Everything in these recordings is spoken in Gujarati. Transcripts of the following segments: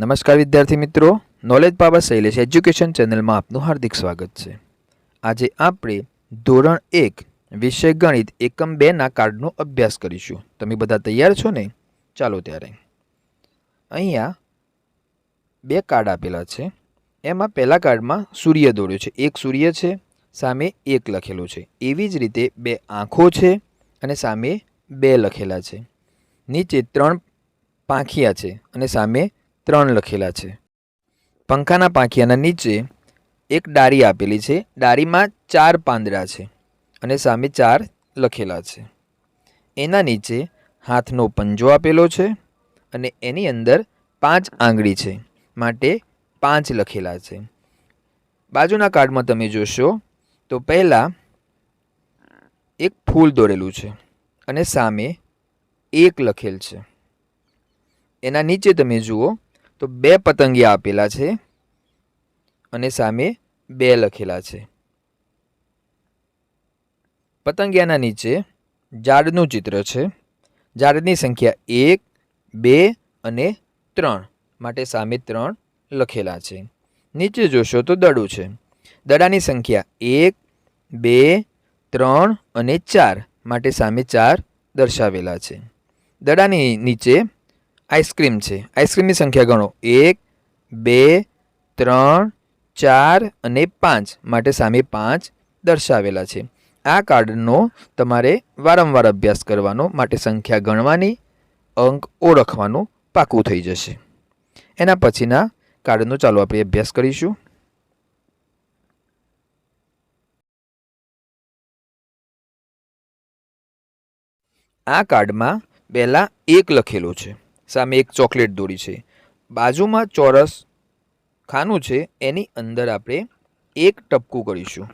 નમસ્કાર વિદ્યાર્થી મિત્રો. નોલેજ બાબા શૈલેષ એજ્યુકેશન ચેનલમાં આપનું હાર્દિક સ્વાગત છે. આજે આપણે ધોરણ એક વિષય ગણિત એકમ બેના કાર્ડનો અભ્યાસ કરીશું. તમે બધા તૈયાર છો ને? ચાલો ત્યારે. અહીંયા બે કાર્ડ આપેલા છે. એમાં પહેલા કાર્ડમાં સૂર્ય દોર્યો છે. એક સૂર્ય છે, સામે એક લખેલું છે. એવી જ રીતે બે આંખો છે અને સામે બે લખેલા છે. નીચે ત્રણ પાંખિયા છે અને સામે ત્રણ લખેલા છે. પંખાના પાંખિયાના નીચે એક ડારી આપેલી છે. ડારીમાં ચાર પાંદડા છે અને સામે ચાર લખેલા છે. એના નીચે હાથનો પંજો આપેલો છે અને એની અંદર પાંચ આંગળી છે માટે પાંચ લખેલા છે. બાજુના કાર્ડમાં તમે જોશો તો પહેલાં એક ફૂલ દોરેલું છે અને સામે એક લખેલ છે. એના નીચે તમે જુઓ તો બે પતંગિયા આપેલા છે અને સામે બે લખેલા છે. પતંગિયાના નીચે ઝાડનું ચિત્ર છે. ઝાડની સંખ્યા એક, બે અને ત્રણ માટે સામે ત્રણ લખેલા છે. નીચે જોશો તો દડું છે. દડાની સંખ્યા એક, બે, ત્રણ અને ચાર માટે સામે ચાર દર્શાવેલા છે. દડાની નીચે આઈસ્ક્રીમ છે. આઈસ્ક્રીમની સંખ્યા ગણો. એક, બે, ત્રણ, ચાર અને પાંચ માટે સામે પાંચ દર્શાવેલા છે. આ કાર્ડનો તમારે વારંવાર અભ્યાસ કરવાનો, માટે સંખ્યા ગણવાની, અંક ઓળખવાનું પાકું થઈ જશે. એના પછીના કાર્ડનો ચાલો આપણે અભ્યાસ કરીશું. આ કાર્ડમાં પહેલાં એક લખેલું છે. સામે એક ચોકલેટ દોરી છે. બાજુમાં ચોરસ ખાનું છે, એની અંદર આપણે એક ટપકું કરીશું.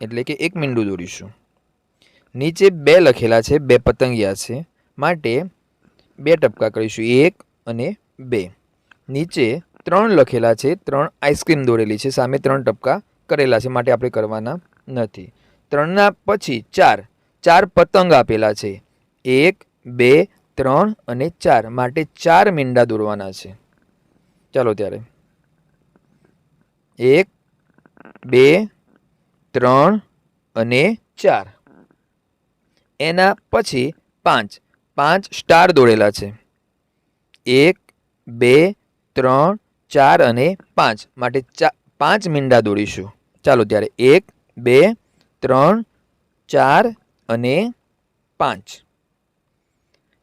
એટલે કે એક મીંડું દોરીશું. નીચે બે લખેલા છે, બે પતંગિયા છે, માટે બે ટપકા કરીશું, એક અને બે. નીચે ત્રણ લખેલા છે, ત્રણ આઈસ્ક્રીમ દોરેલી છે, સામે ત્રણ ટપકા કરેલા છે, માટે આપણે કરવાના નથી. ત્રણના પછી ચાર ચાર પતંગ આપેલા છે. એક, બે ત્રણ અને ચાર માટે ચાર મીંડા દોરવાના છે. ચાલો ત્યારે. એક, બે, ત્રણ અને ચાર. એના પછી પાંચ. પાંચ સ્ટાર દોરેલા છે. એક, બે, ત્રણ, ચાર અને પાંચ માટે ચા, પાંચ મીંડા દોરીશું. ચાલો ત્યારે એક, બે, ત્રણ, ચાર અને પાંચ.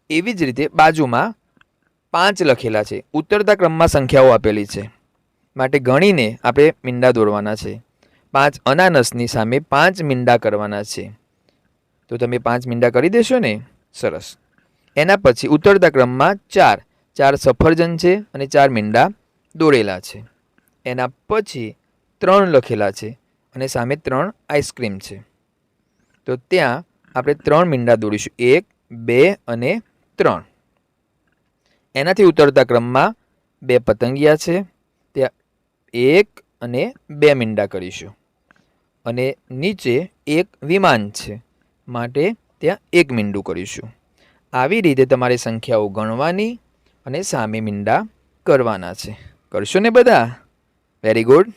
એવી જ રીતે બાજુમાં પાંચ લખેલા છે. ઉતરતા ક્રમમાં સંખ્યાઓ આપેલી છે. માટે ગણીને આપણે મીંડા દોરવાના છે. પાંચ અનાનસની સામે પાંચ મીંડા કરવાના છે. તો તમે પાંચ મીંડા કરી દેશો ને? સરસ. એના પછી ઉતરતા ક્રમમાં ચાર. ચાર સફરજન છે અને ચાર મીંડા દોરેલા છે. એના પછી ત્રણ લખેલા છે અને સામે ત્રણ આઈસ્ક્રીમ છે. તો ત્યાં આપણે ત્રણ મીંડા દોડીશું એક, બે અને ત્રણ. એનાથી ઉતરતા ક્રમમાં બે પતંગિયા છે, ત્યાં એક અને બે મીંડા કરીશું. અને નીચે એક વિમાન છે, માટે ત્યાં એક મીંડું કરીશું. આવી રીતે તમારે સંખ્યાઓ ગણવાની અને સામે મીંડા કરવાના છે. કરશો ને બધા? Very good